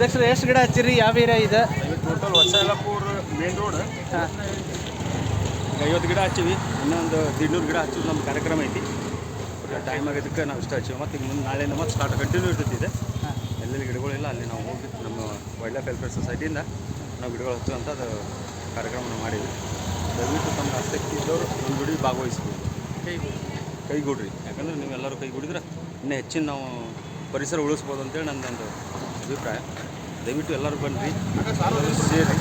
ಅಧ್ಯಕ್ಷರು ಎಷ್ಟು ಗಿಡ ಹಚ್ಚಿರಿ? ಯಾವ ಏರಿಯಾ ಇದೆ? ಟೋಟಲ್ ಹೊಸಯಲ್ಲಪುರ ಮೇನ್ ರೋಡ್ ಹಾಂ. ಐವತ್ತು ಗಿಡ ಹಚ್ಚಿವಿ. ಇನ್ನೊಂದು ದಿಡ್ನೂರು ಗಿಡ ಹಚ್ಚೋದು ನಮ್ಮ ಕಾರ್ಯಕ್ರಮ ಐತಿ. ಟೈಮ್ ಆಗಿದ್ದಕ್ಕೆ ನಾವು ಇಷ್ಟ ಹಚ್ಚಿವಿ. ಮತ್ತು ಈಗ ಮುಂದೆ ನಾಳೆಯಿಂದ ಮತ್ತೆ ಸ್ಟಾರ್ಟ್ ಕಂಟಿನ್ಯೂ ಇರ್ತೈತಿ ಇದೆ. ಹಾಂ. ಎಲ್ಲೆಲ್ಲಿ ಗಿಡಗಳಿಲ್ಲ ಅಲ್ಲಿ ನಾವು ಹೋಗಿ ನಮ್ಮ ವೈಲ್ಡ್ ಲೈಫ್ ವೆಲ್ಫೇರ್ ಸೊಸೈಟಿಯಿಂದ ನಾವು ಗಿಡಗಳು ಹಚ್ಚುವಂಥ ಅದು ಕಾರ್ಯಕ್ರಮವನ್ನು ಮಾಡಿದ್ವಿ. ದಯವಿಟ್ಟು ತಮ್ಮ ಆಸಕ್ತಿ ಇದ್ದವರು ನಮ್ಮ ಗುಡಿ ಭಾಗವಹಿಸ್ಬೋದು. ಕೈಗೂಡ್ರಿ. ಯಾಕಂದ್ರೆ ನೀವೆಲ್ಲರೂ ಕೈಗೂಡಿದ್ರೆ ಇನ್ನೂ ಹೆಚ್ಚಿನ ನಾವು ಪರಿಸರ ಉಳಿಸ್ಬೋದು ಅಂತೇಳಿ ನನ್ನದೊಂದು ಅಭಿಪ್ರಾಯ. ದಯವಿಟ್ಟು ಎಲ್ಲರೂ ಬನ್ನಿ. ಸೇರಿ.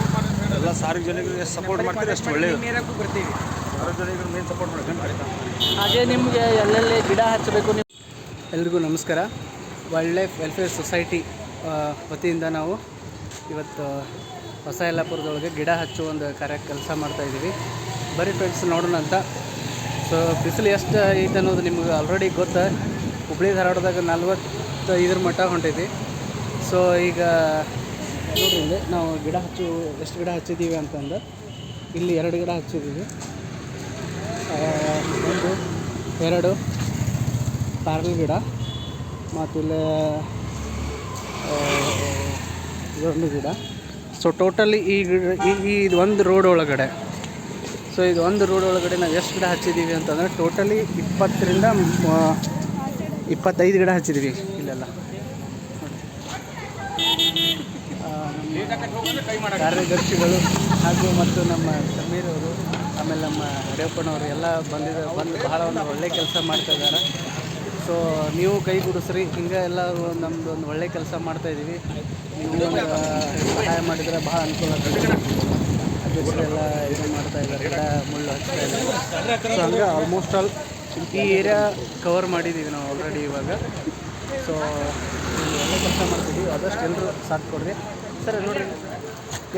ಎಲ್ಲ ಸಾರ್ವಜನಿಕರಿಗೆ ಸಪೋರ್ಟ್ ಮಾಡ್ತೀರಿ ಅಷ್ಟು ಒಳ್ಳೆಯದು ಬರ್ತೀವಿ. ಸಾರ್ವಜನಿಕರು ಮೇನ್ ಸಪೋರ್ಟ್ ಮಾಡ್ಕೊಂಡು ಹಾಗೆ ನಿಮಗೆ ಎಲ್ಲೆಲ್ಲಿ ಗಿಡ ಹಚ್ಚಬೇಕು ನೀವು? ಎಲ್ರಿಗೂ ನಮಸ್ಕಾರ. ವೈಲ್ಡ್ ಲೈಫ್ ವೆಲ್ಫೇರ್ ಸೊಸೈಟಿ ವತಿಯಿಂದ ನಾವು ಇವತ್ತು ಹೊಸ ಯಲ್ಲಾಪುರದೊಳಗೆ ಗಿಡ ಹಚ್ಚುವ ಒಂದು ಕಾರ್ಯ ಕೆಲಸ ಮಾಡ್ತಾಯಿದ್ದೀವಿ ಬರೀ ಫ್ರೆಂಡ್ಸ್ ನೋಡೋಣ ಅಂತ. ಸೊ ಬಿಸಿಲು ಎಷ್ಟು ಐತೆ ಅನ್ನೋದು ನಿಮ್ಗೆ ಆಲ್ರೆಡಿ ಗೊತ್ತು. ಹುಬ್ಳಿ ಧಾರವಾಡದಾಗ ನಲ್ವತ್ತೈದರ ಮಟ್ಟ ಹೊಂಟೈತಿ. ಸೊ ಈಗ ನೋಡ್ರಿ ನಾವು ಗಿಡ ಹಚ್ಚು ಎಷ್ಟು ಗಿಡ ಹಚ್ಚಿದ್ದೀವಿ ಅಂತಂದು ಇಲ್ಲಿ ಎರಡು ಗಿಡ ಹಚ್ಚಿದ್ದೀವಿ ಒಂದು ಎರಡು ಪ್ಯಾರಲ್ ಗಿಡ ಮತ್ತು ಇಲ್ಲಿ ಆ, ಇದೊಂದು ಗಿಡ. ಸೊ ಟೋಟಲಿ ಈ ಗಿಡ ಈ ಇದು ಒಂದು ರೋಡ್ ಒಳಗಡೆ. ಸೊ ಇದು ಒಂದು ರೋಡ್ ಒಳಗಡೆ ನಾವು ಎಷ್ಟು ಗಿಡ ಹಚ್ಚಿದ್ದೀವಿ ಅಂತಂದರೆ ಟೋಟಲಿ ಇಪ್ಪತ್ತರಿಂದ ಇಪ್ಪತ್ತೈದು ಗಿಡ ಹಚ್ಚಿದ್ದೀವಿ ಇಲ್ಲೆಲ್ಲ ಆ, ನಮ್ಮ ಕಾರ್ಯದರ್ಶಿಗಳು ಹಾಗೂ ಮತ್ತು ನಮ್ಮ ಸಮೀರ್ ಅವರು, ಆಮೇಲೆ ನಮ್ಮ ರೇವಪ್ಪನವರು ಎಲ್ಲ ಬಂದಿದ್ದ ಬಂದು ಬಹಳ ಒಂದು ಒಳ್ಳೆ ಕೆಲಸ ಮಾಡ್ತಾ ಇದ್ದಾರೆ. ಸೊ ನೀವು ಕೈಗೂಡಿಸ್ರಿ ಹಿಂಗೆ ಎಲ್ಲ ನಮ್ಮದು ಒಂದು ಒಳ್ಳೆ ಕೆಲಸ ಮಾಡ್ತಾ ಇದ್ದೀವಿ ನೀವು ಸಹಾಯ ಮಾಡಿದರೆ ಬಹಳ ಅನುಕೂಲ ಆಗ್ತದೆ ಅಧ್ಯಕ್ಷರೆಲ್ಲ ಇದು ಮಾಡ್ತಾ ಇದ್ದಾರೆ, ಗಿಡ ಮುಳ್ಳು ಹಚ್ತಾ ಇದ್ದಾರೆ. ಸೊ ಹಂಗೆ ಆಲ್ಮೋಸ್ಟ್ ಆಲ್ ಈ ಏರಿಯಾ ಕವರ್ ಮಾಡಿದ್ದೀವಿ ನಾವು ಆಲ್ರೆಡಿ ಇವಾಗ. ಸೊ ಒಳ್ಳೆ ಕೆಲಸ ಮಾಡ್ತಿದ್ದೀವಿ ಆದಷ್ಟು ಎಲ್ಲರೂ ಸಾಕು ಕೊಡ್ರಿ. ಸರ್ ನೋಡಿರಿ.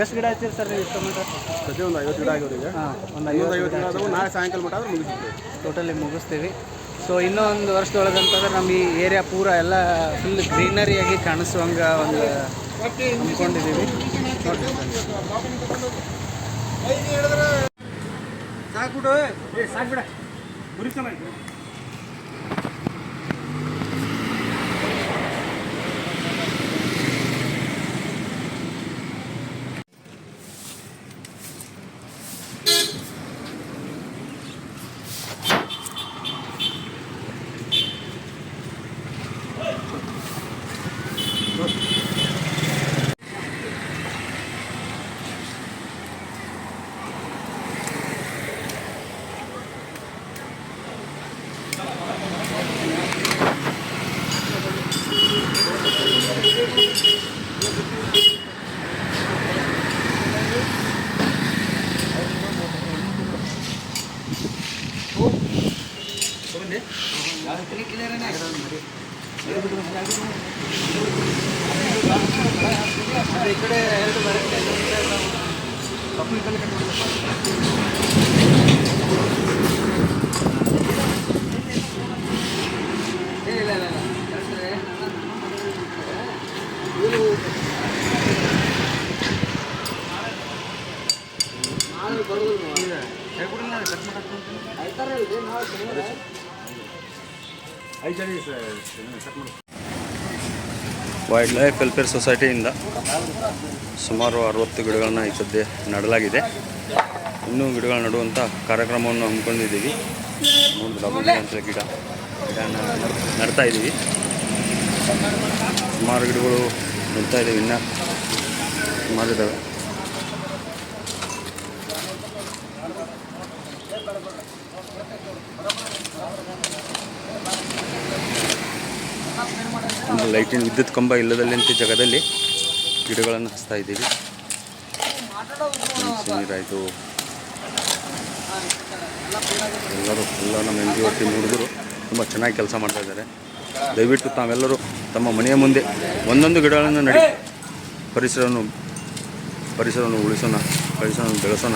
ಎಷ್ಟು ಗಿಡ ಹಚ್ಚಿರಿ ಸರ್ ನೀವು ಟೊಮೆಟೊ ಪ್ರತಿ ಒಂದು ಐವತ್ತು ಗಿಡ ಆಗಿವ್ರಿಗೆ ಹಾಂ ಒಂದು ಐವತ್ತು ಐವತ್ತು ಗಿಡ ಆದವು ನಾಳೆ ಸಾಯಂಕಾಲ ಮಟ್ಟ ಆದ್ರೆ ಮುಗಿಸ್ತೀವಿ. ಟೋಟಲಿ ಮುಗಿಸ್ತೀವಿ. ಸೊ ಇನ್ನೊಂದು ವರ್ಷದೊಳಗೆ ಅಂತಂದ್ರೆ ನಮ್ಮ ಈ ಏರಿಯಾ ಪೂರ ಎಲ್ಲ ಫುಲ್ ಗ್ರೀನರಿಯಾಗಿ ಕಾಣಿಸುವಂಗೆ ಒಂದು ಹಮ್ಮಿಕೊಂಡಿದ್ದೀವಿ ನೋಡ್ರಿ. ಸಾಕ್ಬಿಡು ಏ ಸಾಕ್ಬಿಡ ಮುರಿತ ಈ ಕಡೆ ಎರಡು ಬರುತ್ತೆ ಇಲ್ಲ ಇಲ್ಲ ಇಲ್ಲ ವೈಲ್ಡ್ ಲೈಫ್ ವೆಲ್ಫೇರ್ ಸೊಸೈಟಿಯಿಂದ ಸುಮಾರು ಅರವತ್ತು ಗಿಡಗಳನ್ನು ಈ ಸದ್ಯ ನೆಡಲಾಗಿದೆ. ಇನ್ನೂ ಗಿಡಗಳು ನಡುವಂಥ ಕಾರ್ಯಕ್ರಮವನ್ನು ಹಮ್ಮಿಕೊಂಡಿದ್ದೀವಿ. ನೋಡಿದ್ರೆ ಅಂತ ಗಿಡ, ಗಿಡನ ನಡ್ತಾ ಇದ್ದೀವಿ. ಸುಮಾರು ಗಿಡಗಳು ನೆಡ್ತಾ ಇದ್ದೀವಿ, ಇನ್ನೂ ಸುಮಾರು ಲೈಟಿನ ವಿದ್ಯುತ್ ಕಂಬ ಇಲ್ಲದಲ್ಲಂತ ಜಾಗದಲ್ಲಿ ಗಿಡಗಳನ್ನು ಹಚ್ತಾ ಇದ್ದೀವಿ. ನೀರಾಯಿತು ಎಲ್ಲರೂ ಎಲ್ಲ ನಮ್ಮ ಎನ್ ಜಿ ಒ ಟೀಮ್ ಹುಡುಗರು ತುಂಬ ಚೆನ್ನಾಗಿ ಕೆಲಸ ಮಾಡ್ತಾ ಇದ್ದಾರೆ. ದಯವಿಟ್ಟು ತಾವೆಲ್ಲರೂ ತಮ್ಮ ಮನೆಯ ಮುಂದೆ ಒಂದೊಂದು ಗಿಡಗಳನ್ನು ನಡಿ. ಪರಿಸರವನ್ನು ಪರಿಸರವನ್ನು ಉಳಿಸೋಣ, ಪರಿಸರವನ್ನು ಬೆಳೆಸೋಣ.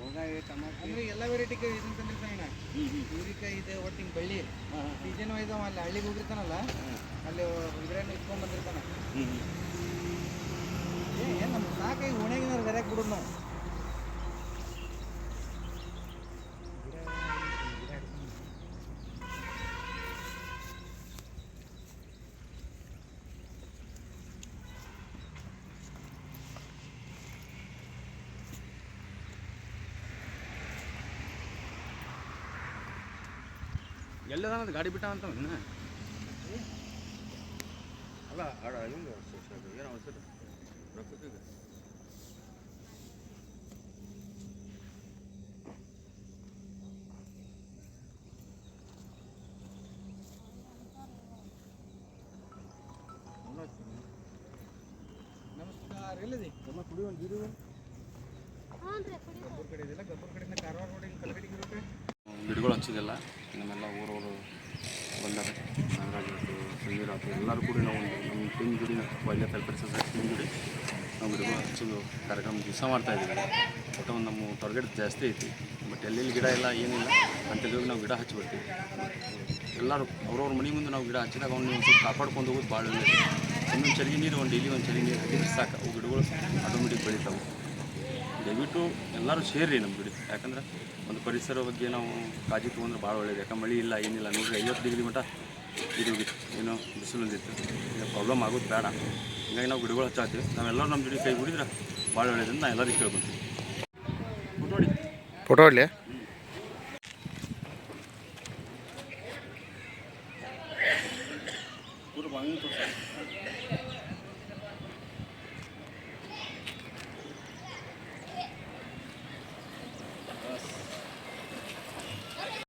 ಹೋಗಾಯಿ ಟಮಾಟಿ. ಅಂದ್ರೆ ಎಲ್ಲ ವೆರೈಟಿ ಇದನ್ನ ತಂದಿರ್ತಾನ ಹೀರಿಕಾಯಿ ಇದೆ ಒಟ್ಟು ಹಿಂಗೆ ಬಳ್ಳಿ ಸೀಸನ್ ವೈಸ್ ಅವ ಅಲ್ಲಿ ಹಳ್ಳಿಗೆ ಹೋಗಿರ್ತಾನಲ್ಲ ಅಲ್ಲಿ ಇದ್ರೇನು ಇಟ್ಕೊಂಡ್ ಬಂದಿರ್ತಾನ. ಎಲ್ಲದ ಅನ್ನೋದು ಗಾಡಿ ಬಿಟ್ಟ ಅಂತ ಇನ್ನ ಅಲ್ಲ ಅಡ ಹಿಂಗೆ ಏನೋ ಹೆಸರು ರೊಕ್ಕಕ್ಕೆ ನಮಸ್ಕಾರ ಎಲ್ಲಿದೆ ಗಬ್ಬರ್ ಕಡೆ ಇದೆಲ್ಲ ಗಬ್ಬರ್ ಕಡೆಯಿಂದ ಕಾರವಾರ ರೋಡ್ ಹಿಂಗೆ ಕಲಗಡಿಗೆ ಇರುತ್ತೆ ಗಿಡಗಳು ಹಚ್ಚೋದಿಲ್ಲ ನಮ್ಮೆಲ್ಲ ಊರವರು ಬಂದಾಗ ನಾಗರಾಜ್ ಆಯ್ತು ಸಮೀರ್ ಆಯ್ತು ಎಲ್ಲರೂ ಕೂಡ ನಾವು ನಮ್ಮ ಟೀಮ್ ಜೋಡಿ ವೈಲ್ಡ್ ವೆಲ್ಫೇರ್ ಸೊಸೈಟಿ ಟೀಮ್ ಜೋಡಿ ನಾವು ಗಿಡ ಹಚ್ಚು ಕಾರ್ಯಕ್ರಮ ದಿವಸ ಮಾಡ್ತಾ ಇದ್ದೀವಿ. ಒಟ್ಟು ಒಂದು ನಮ್ಮ ಟಾರ್ಗೆಟ್ ಜಾಸ್ತಿ ಐತಿ. ಬಟ್ ಎಲ್ಲೆಲ್ಲಿ ಗಿಡ ಇಲ್ಲ, ಏನಿಲ್ಲ ಅಂತೇಳಿ ನಾವು ಗಿಡ ಹಚ್ಚಿಬಿಡ್ತೀವಿ. ಎಲ್ಲರೂ ಅವ್ರವ್ರ ಮನೆ ಮುಂದೆ ನಾವು ಗಿಡ ಹಚ್ಚಿದಾಗ ಅವ್ನು ಒಂದು ಸ್ವಲ್ಪ ಕಾಪಾಡ್ಕೊಂಡು ಹೋಗೋದು ಭಾಳ ಒಳ್ಳೆಯದು ಒಂದೊಂದು ಚಳಿ ನೀರು, ಒಂದು ಡೈಲಿ ಒಂದು ಚಳಿ ನೀರು ಹಾಕಿದ್ರೆ ಸಾಕು. ಅವು ಗಿಡಗಳು ಆಟೋಮೆಟಿಕ್ ಬೆಳಿತಾವೆ. ದಯವಿಟ್ಟು ಎಲ್ಲರೂ ಸೇರಿ ನಮ್ಮ ಬಿಡಿ. ಯಾಕಂದ್ರೆ ಒಂದು ಪರಿಸರ ಬಗ್ಗೆ ನಾವು ಕಾಜಿ ತೊಗೊಂಡ್ರೆ ಭಾಳ ಒಳ್ಳೇದು. ಯಾಕಂದ್ರೆ ಮಳೆ ಇಲ್ಲ ಏನಿಲ್ಲ. ನೂರ ಐವತ್ತು ಡಿಗ್ರಿ ಮಟ್ಟ ಇದು ಏನೋ ಬಿಸಿಲು ಒಂದಿತ್ತು ಈಗ ಪ್ರಾಬ್ಲಮ್ ಆಗೋದು ಬೇಡ. ಹೀಗಾಗಿ ನಾವು ಗಿಡಗಳು ಹಚ್ಚಾತೀವಿ ನಾವೆಲ್ಲರೂ ನಮ್ಮ ಜೊತೆ ಕೈ ಬಿಡಿದ್ರೆ ಭಾಳ ಒಳ್ಳೇದಂತ ನಾ ಎಲ್ಲರಿಗೂ ಕೇಳ್ಕೊತೀವಿ ನೋಡಿ ಫೋಟೋ ಹೊಡ್ಲಿ?